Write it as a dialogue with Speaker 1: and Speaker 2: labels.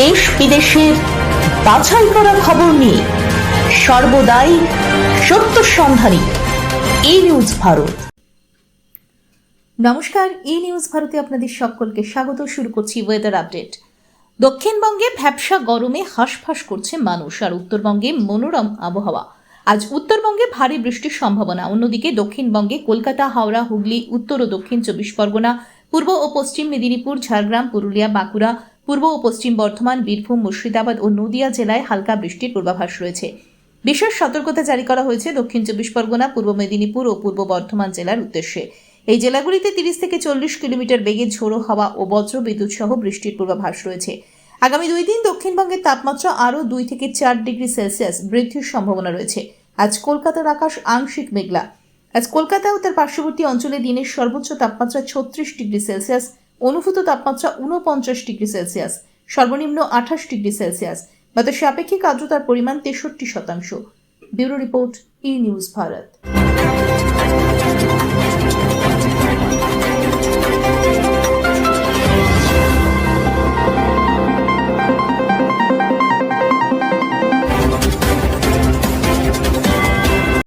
Speaker 1: দেশ বিদেশের বাছাই করা খবর নিয়ে সর্বদাই সত্য সন্ধানী এই নিউজ ভারত। নমস্কার ই নিউজ ভারতে আপনাদের সকলকে স্বাগত। শুরু করছি ওয়েদার আপডেট দক্ষিণবঙ্গে ভ্যাবসা গরমে হাঁসফাঁস করছে মানুষ আর উত্তরবঙ্গে মনোরম আবহাওয়া। আজ উত্তরবঙ্গে ভারী বৃষ্টির সম্ভাবনা। অন্যদিকে দক্ষিণবঙ্গে কলকাতা, হাওড়া, হুগলি, উত্তর ও দক্ষিণ চব্বিশ পরগনা, পূর্ব ও পশ্চিম মেদিনীপুর, ঝাড়গ্রাম, পুরুলিয়া, বাঁকুড়া পূর্ব ও পশ্চিম বর্ধমান, বীরভূম, মুর্শিদাবাদ ও নদিয়া জেলায় হালকা বৃষ্টির পূর্বাভাস রয়েছে। বিশেষ সতর্কতা জারি করা হয়েছে দক্ষিণ চব্বিশ পরগনা, পূর্ব মেদিনীপুর ও পূর্ব বর্ধমান জেলার উদ্দেশ্যে। এই জেলাগুলিতে তিরিশ থেকে চল্লিশ কিলোমিটার বেগে ঝোড়ো হাওয়া ও বজ্র বিদ্যুৎ সহ বৃষ্টির পূর্বাভাস রয়েছে। আগামী দুই দিন দক্ষিণবঙ্গের তাপমাত্রা আরও দুই থেকে চার ডিগ্রি সেলসিয়াস বৃদ্ধির সম্ভাবনা রয়েছে। আজ কলকাতার আকাশ আংশিক মেঘলা। আজ কলকাতা ও তার পার্শ্ববর্তী অঞ্চলে দিনের সর্বোচ্চ তাপমাত্রা ছত্রিশ ডিগ্রি সেলসিয়াস। অনুভূত তাপমাত্রা উনপঞ্চাশ ডিগ্রি সেলসিয়াস, সর্বনিম্ন আঠাশ ডিগ্রি সেলসিয়াস বাতাসে আপেক্ষিক আর্দ্রতার পরিমাণ তেষট্টি শতাংশ। Bureau report, E news Bharat.